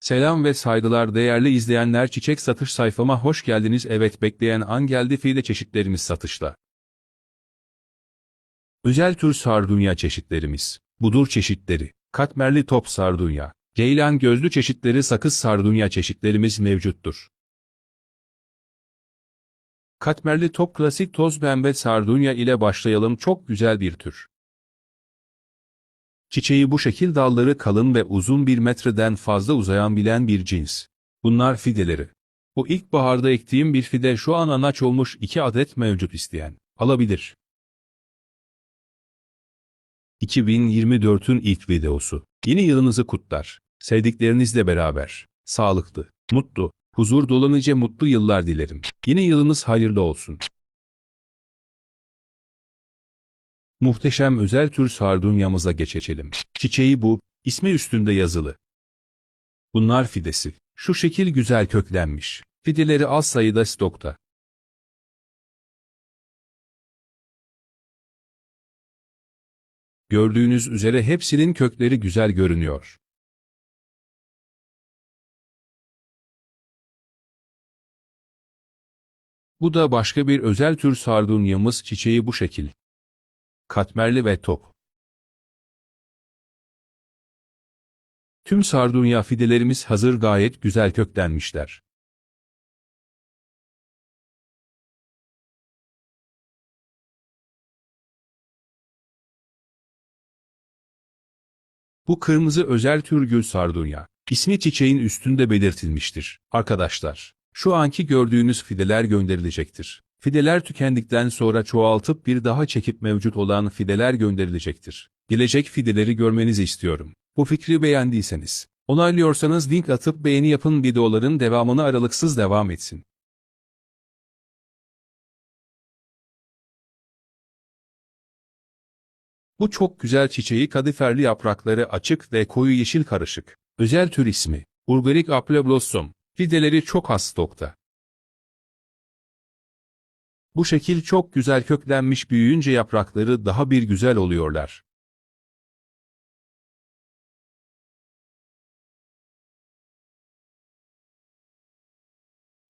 Selam ve saygılar değerli izleyenler çiçek satış sayfama hoş geldiniz. Evet bekleyen an geldi fide çeşitlerimiz satışta. Özel tür sardunya çeşitlerimiz. Budur çeşitleri. Katmerli top sardunya. Ceylan gözlü çeşitleri sakız sardunya çeşitlerimiz mevcuttur. Katmerli top klasik toz pembe sardunya ile başlayalım çok güzel bir tür. Çiçeği bu şekil dalları kalın ve uzun bir metreden fazla uzayan bilen bir cins. Bunlar fideleri. Bu ilkbaharda ektiğim bir fide şu an anaç olmuş iki adet mevcut isteyen. Alabilir. 2024'ün ilk videosu. Yeni yılınızı kutlar. Sevdiklerinizle beraber. Sağlıklı, mutlu, huzur dolu nice mutlu yıllar dilerim. Yeni yılınız hayırlı olsun. Muhteşem özel tür sardunyamıza geçelim. Çiçeği bu, ismi üstünde yazılı. Bunlar fidesi. Şu şekil güzel köklenmiş. Fideleri az sayıda stokta. Gördüğünüz üzere hepsinin kökleri güzel görünüyor. Bu da başka bir özel tür sardunyamız çiçeği bu şekil. Katmerli ve top. Tüm sardunya fidelerimiz hazır gayet güzel köklenmişler. Bu kırmızı özel tür gül sardunya. İsmi çiçeğin üstünde belirtilmiştir. Arkadaşlar, şu anki gördüğünüz fideler gönderilecektir. Fideler tükendikten sonra çoğaltıp bir daha çekip mevcut olan fideler gönderilecektir. Gelecek fideleri görmenizi istiyorum. Bu fikri beğendiyseniz, onaylıyorsanız link atıp beğeni yapın videoların devamını aralıksız devam etsin. Bu çok güzel çiçeği kadiferli yaprakları açık ve koyu yeşil karışık. Özel tür ismi, Urgerik Apple Blossom. Fideleri çok az stokta. Bu şekil çok güzel köklenmiş büyüyünce yaprakları daha bir güzel oluyorlar.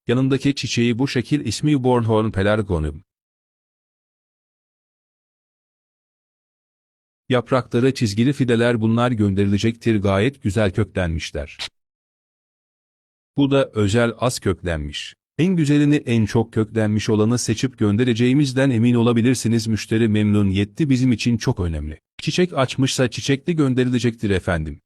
Yanındaki çiçeği bu şekil ismi Bornholm pelargonium. Yaprakları çizgili fideler bunlar gönderilecektir gayet güzel köklenmişler. Bu da özel az köklenmiş. En güzelini en çok köklenmiş olanı seçip göndereceğimizden emin olabilirsiniz müşteri memnuniyeti bizim için çok önemli. Çiçek açmışsa çiçekli gönderilecektir efendim.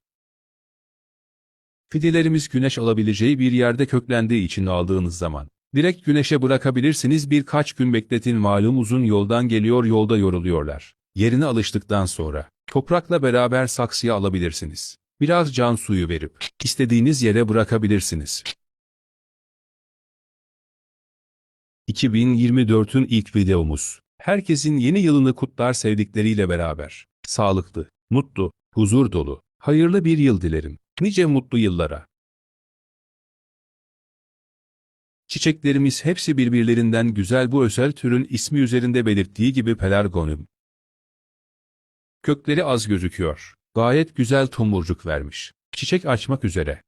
Fidelerimiz güneş alabileceği bir yerde köklendiği için aldığınız zaman. Direkt güneşe bırakabilirsiniz birkaç gün bekletin malum uzun yoldan geliyor yolda yoruluyorlar. Yerine alıştıktan sonra toprakla beraber saksıya alabilirsiniz. Biraz can suyu verip istediğiniz yere bırakabilirsiniz. 2024'ün ilk videomuz. Herkesin yeni yılını kutlar sevdikleriyle beraber. Sağlıklı, mutlu, huzur dolu, hayırlı bir yıl dilerim. Nice mutlu yıllara. Çiçeklerimiz hepsi birbirlerinden güzel bu özel türün ismi üzerinde belirttiği gibi pelargonium. Kökleri az gözüküyor. Gayet güzel tomurcuk vermiş. Çiçek açmak üzere.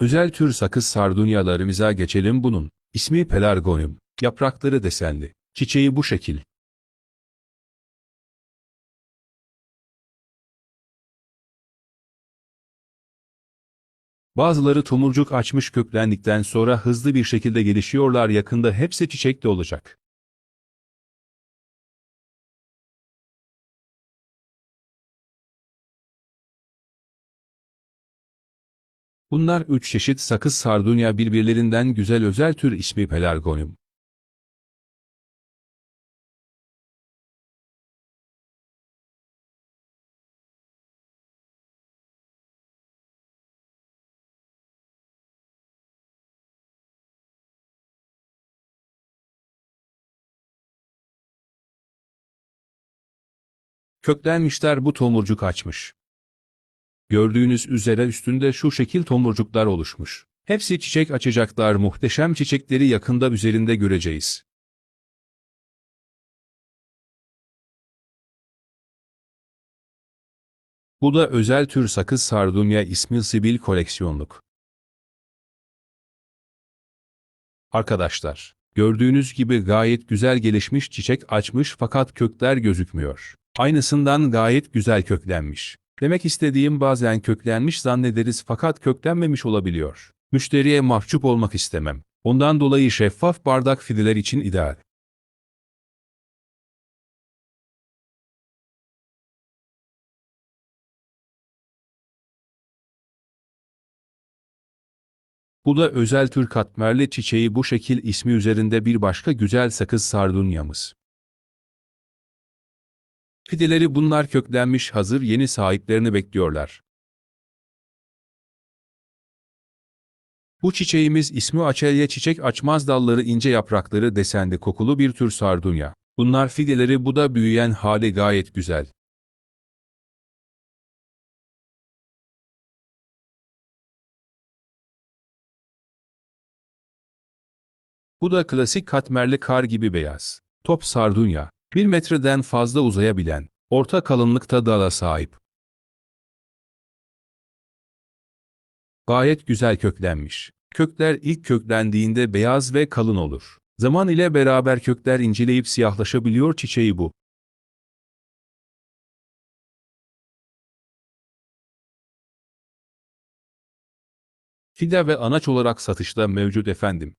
Özel tür sakız sardunyalarımıza geçelim bunun. İsmi pelargonium. Yaprakları desenli. Çiçeği bu şekil. Bazıları tomurcuk açmış köklendikten sonra hızlı bir şekilde gelişiyorlar yakında hepsi çiçekli olacak. Bunlar üç çeşit sakız sardunya birbirlerinden güzel özel tür ismi pelargonium. Köklenmişler bu tomurcuk açmış. Gördüğünüz üzere üstünde şu şekil tomurcuklar oluşmuş. Hepsi çiçek açacaklar muhteşem çiçekleri yakında üzerinde göreceğiz. Bu da özel tür sakız sardunya ismi Sibil koleksiyonluk. Arkadaşlar, gördüğünüz gibi gayet güzel gelişmiş çiçek açmış fakat kökler gözükmüyor. Aynısından gayet güzel köklenmiş. Demek istediğim bazen köklenmiş zannederiz fakat köklenmemiş olabiliyor. Müşteriye mahcup olmak istemem. Ondan dolayı şeffaf bardak fideler için ideal. Bu da özel tür katmerli çiçeği bu şekil ismi üzerinde bir başka güzel sakız sardunyamız. Fideleri bunlar köklenmiş hazır yeni sahiplerini bekliyorlar. Bu çiçeğimiz ismi açelye çiçek açmaz dalları ince yaprakları desenli kokulu bir tür sardunya. Bunlar fideleri bu da büyüyen hali gayet güzel. Bu da klasik katmerli kar gibi beyaz. Top sardunya. 1 metreden fazla uzayabilen, orta kalınlıkta dala sahip. Gayet güzel köklenmiş. Kökler ilk köklendiğinde beyaz ve kalın olur. Zaman ile beraber kökler inceleyip siyahlaşabiliyor çiçeği bu. Fide ve anaç olarak satışta mevcut efendim.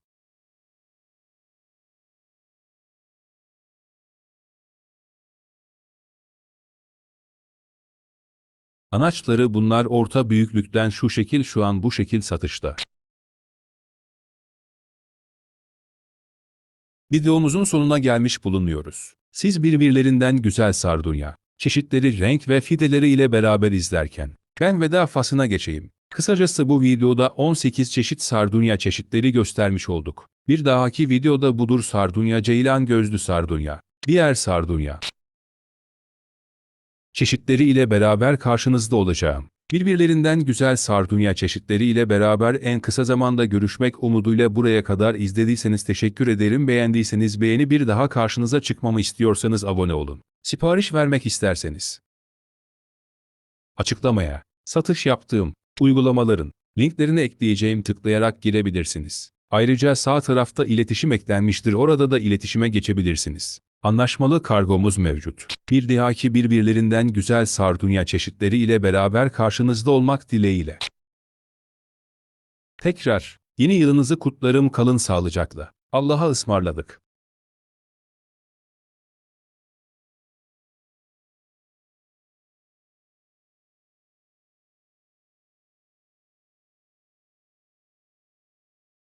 Anaçları bunlar orta büyüklükten şu şekil şu an bu şekil satışta. Videomuzun sonuna gelmiş bulunuyoruz. Siz birbirlerinden güzel sardunya, çeşitleri renk ve fideleri ile beraber izlerken, ben veda fasına geçeyim. Kısacası bu videoda 18 çeşit sardunya çeşitleri göstermiş olduk. Bir dahaki videoda budur sardunya ceylan gözlü sardunya, diğer sardunya, çeşitleri ile beraber karşınızda olacağım. Birbirlerinden güzel sardunya çeşitleri ile beraber en kısa zamanda görüşmek umuduyla buraya kadar izlediyseniz teşekkür ederim. Beğendiyseniz beğeni bir daha karşınıza çıkmamı istiyorsanız abone olun. Sipariş vermek isterseniz. Açıklamaya, satış yaptığım uygulamaların linklerini ekleyeceğim tıklayarak girebilirsiniz. Ayrıca sağ tarafta iletişim eklenmiştir orada da iletişime geçebilirsiniz. Anlaşmalı kargomuz mevcut. Bir dahaki birbirlerinden güzel sardunya çeşitleri ile beraber karşınızda olmak dileğiyle. Tekrar, yeni yılınızı kutlarım kalın sağlıcakla. Allah'a ısmarladık.